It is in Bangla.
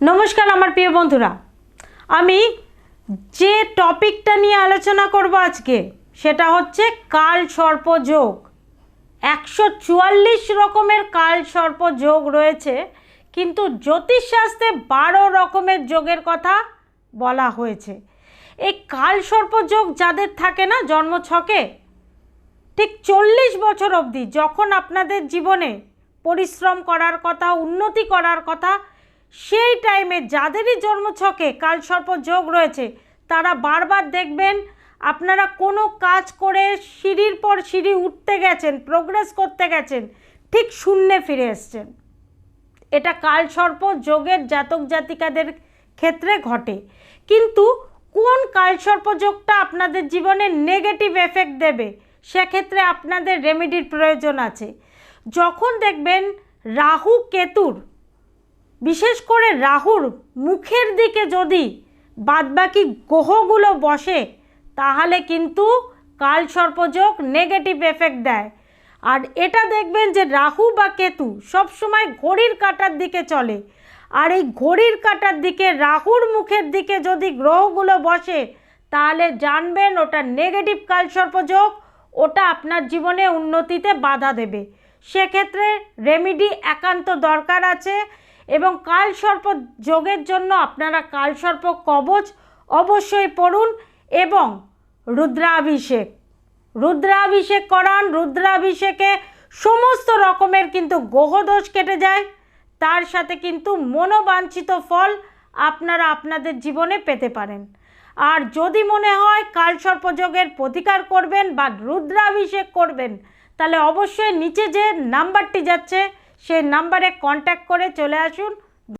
নমস্কার আমার প্রিয় বন্ধুরা। আমি যে টপিকটা নিয়ে আলোচনা করব আজকে, সেটা হচ্ছে কাল সর্প যোগ। একশো চুয়াল্লিশ রকমের কাল সর্প যোগ রয়েছে, কিন্তু জ্যোতিষশাস্ত্রে বারো রকমের যোগের কথা বলা হয়েছে। এই কাল সর্প যোগ যাদের থাকে না, জন্ম ছকে, ঠিক চল্লিশ বছর অবধি যখন আপনাদের জীবনে পরিশ্রম করার কথা, উন্নতি করার কথা সেই টাইমে যাদেরই জন্মছকে কালসর্প যোগ রয়েছে, তারা বারবার দেখবেন আপনারা কোনো কাজ করে সিঁড়ির পর সিঁড়ি উঠতে গেছেন প্রোগ্রেস করতে গেছেন, ঠিক শূন্যে ফিরে এসছেন। এটা কালসর্প যোগের জাতক জাতিকাদের ক্ষেত্রে ঘটে। কিন্তু কোন কালসর্প যোগটা আপনাদের জীবনে নেগেটিভ এফেক্ট দেবে, সেক্ষেত্রে আপনাদের রেমেডির প্রয়োজন আছে। যখন দেখবেন রাহু কেতুর বিশেষ করে রাহুর মুখের দিকে যদি বাদবাকি গ্রহগুলো বসে, তাহলে কিন্তু কালসর্পযোগ নেগেটিভ এফেক্ট দেয়। আর এটা দেখবেন যে রাহু বা কেতু সবসময় ঘড়ির কাটার দিকে চলে। আর এই ঘড়ির কাটার দিকে, রাহুর মুখের দিকে যদি গ্রহগুলো বসে, তাহলে জানবেন ওটা নেগেটিভ কালসর্পযোগ ওটা আপনার জীবনে উন্নতিতে বাধা দেবে। সেক্ষেত্রে রেমিডি একান্ত দরকার আছে। এবং কালসর্প যোগের জন্য আপনারা কালসর্প কবচ অবশ্যই পড়ুন এবং রুদ্রাভিষেক। রুদ্রাভিষেক করান, রুদ্রাভিষেকে সমস্ত রকমের কিন্তু গ্রহদোষ কেটে যায়। তার সাথে কিন্তু মনোবাঞ্ছিত ফল আপনারা আপনাদের জীবনে পেতে পারেন। আর যদি মনে হয় কালসর্পযোগের প্রতিকার করবেন বা রুদ্রাভিষেক করবেন, তাহলে অবশ্যই নিচে যে নাম্বারটি যাচ্ছে সেই নাম্বারে কন্ট্যাক্ট করে চলে আসুন।